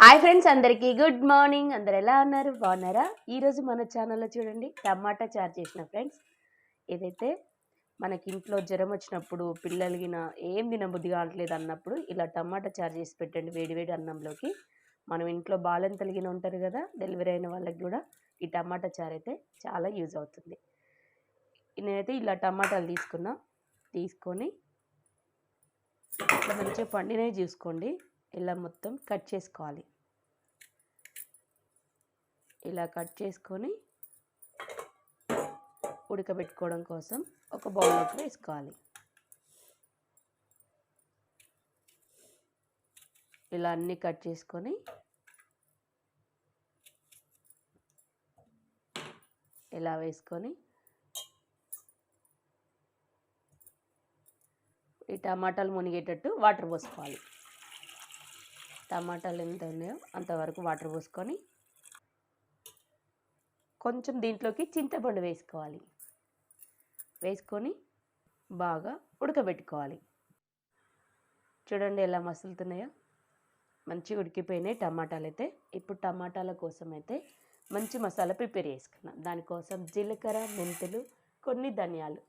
Hi friends అందరికీ good morning అందరు ఎలా ఉన్నారు? బాగున్నారా? ఈరోజు మన ఛానల్లో చూడండి టమాటా చారు చేసిన ఫ్రెండ్స్ ఏదైతే మనకి ఇంట్లో జ్వరం వచ్చినప్పుడు పిల్లలకి ఏం తినబుద్ధి కావట్లేదు అన్నప్పుడు ఇలా టమాటా చారు చేసి పెట్టండి వేడివేడి అన్నంలోకి. మనం ఇంట్లో బాలెంతలిగిన ఉంటారు కదా డెలివరీ అయిన వాళ్ళకి కూడా ఈ టమాటా చారు అయితే చాలా యూజ్ అవుతుంది. నేనైతే ఇలా టమాటాలు తీసుకున్నా. తీసుకొని మంచిగా పండినవి చూసుకోండి. ఇలా మొత్తం కట్ చేసుకోవాలి. ఇలా కట్ చేసుకొని ఉడకబెట్టుకోవడం కోసం ఒక బౌల్లోకి వేసుకోవాలి. ఇలా అన్నీ కట్ చేసుకొని ఇలా వేసుకొని ఈ టమాటాలు మునిగేటట్టు వాటర్ పోసుకోవాలి. టమాటాలు ఎంత ఉన్నాయో అంతవరకు వాటర్ పోసుకొని కొంచెం దీంట్లోకి చింతపండు వేసుకోవాలి. వేసుకొని బాగా ఉడకబెట్టుకోవాలి. చూడండి ఎలా మసులుతున్నాయో. మంచిగా ఉడికిపోయినాయి టమాటాలు అయితే. ఇప్పుడు టమాటాల కోసం అయితే మంచి మసాలా ప్రిపేర్ చేసుకున్నాం. దానికోసం జీలకర్ర మెంతులు కొన్ని ధనియాలు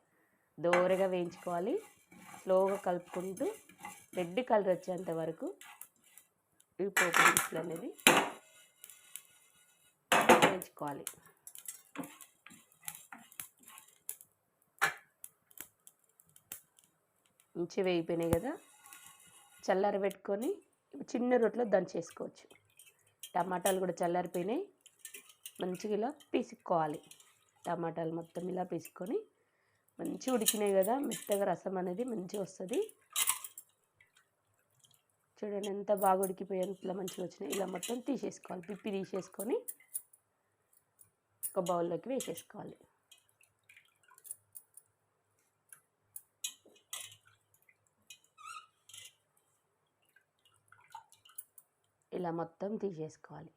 దోరగా వేయించుకోవాలి. స్లోగా కలుపుకుంటూ రెడ్ కలర్ వచ్చేంత వరకు ఈ పోపు దినుసులు అనేది వేయించుకోవాలి. మంచి వేగిపోయినాయి కదా. చల్లారబెట్టుకొని చిన్న రొట్టెలో దంచేసుకోవచ్చు. టమాటాలు కూడా చల్లారిపోయినాయి. మంచిగా ఇలా పీసుకోవాలి టమాటాలు మొత్తం ఇలా పీసుకొని మంచిగా ఉడికినాయి కదా. మెత్తగా రసం అనేది మంచిగా వస్తుంది. చూడండి ఎంత బాగా ఉడికిపోయి ఇట్లా మంచిగా వచ్చినాయి. ఇలా మొత్తం తీసేసుకోవాలి. పిప్పి తీసేసుకొని ఒక బౌల్లోకి వేసేసుకోవాలి. ఇలా మొత్తం తీసేసుకోవాలి.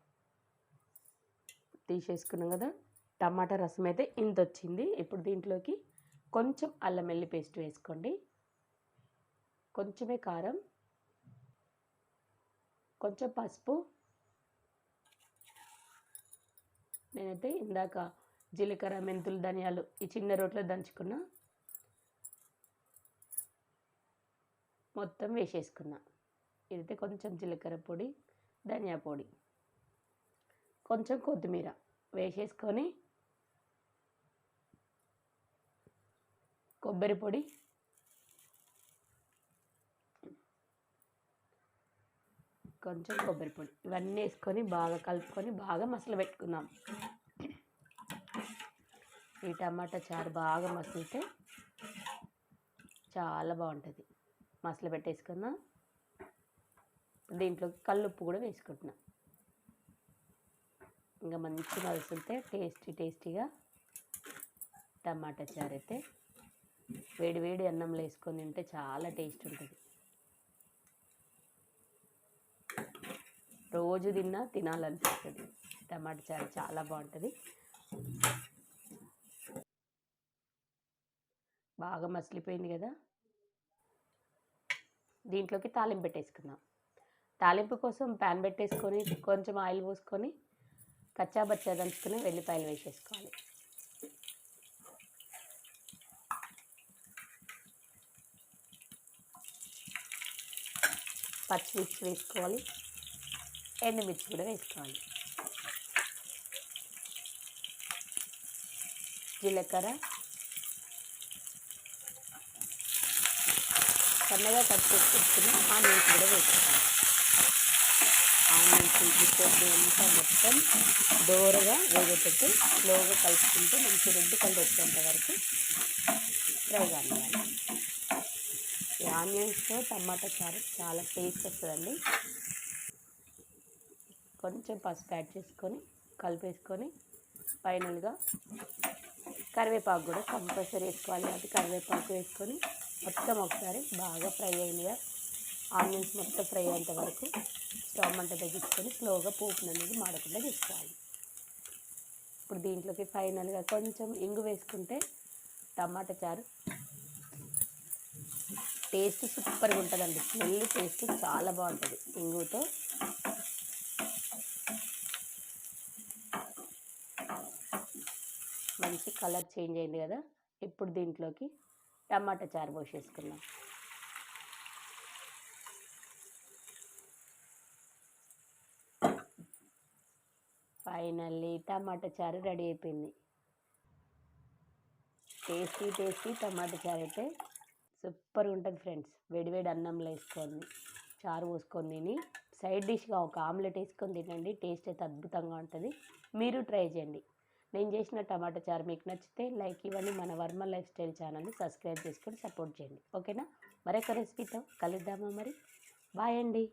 తీసేసుకున్నాం కదా టమాటా రసం అయితే ఇంత వచ్చింది. ఇప్పుడు దీంట్లోకి కొంచెం అల్లం వెల్లి పేస్ట్ వేసుకోండి. కొంచెమే కారం కొంచెం పసుపు. నేనైతే ఇందాక జీలకర్ర మెంతులు ధనియాలు ఈ చిన్న రోట్లో దంచుకున్నా. మొత్తం వేసేసుకున్నా. ఇదైతే కొంచెం జీలకర్ర పొడి ధనియా పొడి. కొంచెం కొత్తిమీర వేసేసుకొని కొబ్బరి పొడి కొంచెం కొబ్బరి పొడి. ఇవన్నీ వేసుకొని బాగా కలుపుకొని బాగా మసలు పెట్టుకుందాం. ఈ టమాటా చారు బాగా మసిలితే చాలా బాగుంటుంది. మసలు పెట్టేసుకుందాం. దీంట్లోకి కల్లుప్పు కూడా వేసుకుంటున్నాం. ఇంకా మంచి మలిసితే టేస్టీ టేస్టీగా టమాటా చారు అయితే వేడి వేడి అన్నంలో వేసుకొని తింటే చాలా టేస్ట్ ఉంటుంది. రోజు తిన్నా తినాలనిపిస్తుంది. టమాటా చారు చాలా బాగుంటుంది. బాగా మసిలిపోయింది కదా. దీంట్లోకి తాలింపు పెట్టేసుకుందాం. తాలింపు కోసం ప్యాన్ పెట్టేసుకొని కొంచెం ఆయిల్ పోసుకొని కచ్చా బచ్చా దంచుకొని వెల్లిపాయలు వేసేసుకోవాలి. పచ్చిమిర్చి వేసుకోవాలి. ఎండుమిర్చి కూడా వేసుకోవాలి. జీలకర్ర. సన్నగా కట్ చేసుకుని ఆనియన్స్ కూడా వేసుకోవాలి. ఆనియన్స్ ఉల్లిపోతే అంతా మొత్తం దోరగా వేగేటట్టు స్లోగా కలుపుకుంటూ మంచి రెడ్ కలర్ వచ్చేంత వరకు ఫ్రై కానివ్వాలి. ఈ ఆనియన్స్తో టమాటా చారు చాలా టేస్ట్ వస్తుందండి. కొంచెం పసుపు యాడ్ చేసుకొని కలిపేసుకొని ఫైనల్గా కరివేపాకు కూడా కంపల్సరీ వేసుకోవాలి. అది కరివేపాకు వేసుకొని మొత్తం ఒకసారి బాగా ఫ్రై అయిందిగా ఆనియన్స్ మొత్తం ఫ్రై అయ్యేంత వరకు స్టవ్ మంట తగ్గించుకొని స్లోగా పోపును అనేది మాడకుండా తీసుకోవాలి ఇప్పుడు దీంట్లోకి ఫైనల్గా కొంచెం ఇంగు వేసుకుంటే టమాటా చారు టేస్ట్ సూపర్గా ఉంటుందండి. స్మెల్ టేస్ట్ చాలా బాగుంటుంది. ఇంగుతో మంచి కలర్ చేంజ్ అయింది కదా ఇప్పుడు దీంట్లోకి టమాటా చారు పోసేసుకుందాం. ఫైనల్లీ టమాటా చారు రెడీ అయిపోయింది. టేస్టీ టేస్టీ టమాటా చారు అయితే సూపర్ ఉంటుంది ఫ్రెండ్స్. వేడివేడి అన్నంలో వేసుకొని చారు పోసుకొని తిని సైడ్ డిష్గా ఒక ఆమ్లెట్ వేసుకొని తినండి టేస్ట్ అయితే అద్భుతంగా ఉంటుంది. మీరు ట్రై చేయండి. నేను చేసిన టమాటా చారు మీకు నచ్చితే లైక్ ఇవ్వండి మన వర్మ లైఫ్ స్టైల్ ఛానల్ని సబ్స్క్రైబ్ చేసుకొని సపోర్ట్ చేయండి. ఓకేనా? మరొక రెసిపీతో కలుద్దామా మరి. బాయ్ అండి.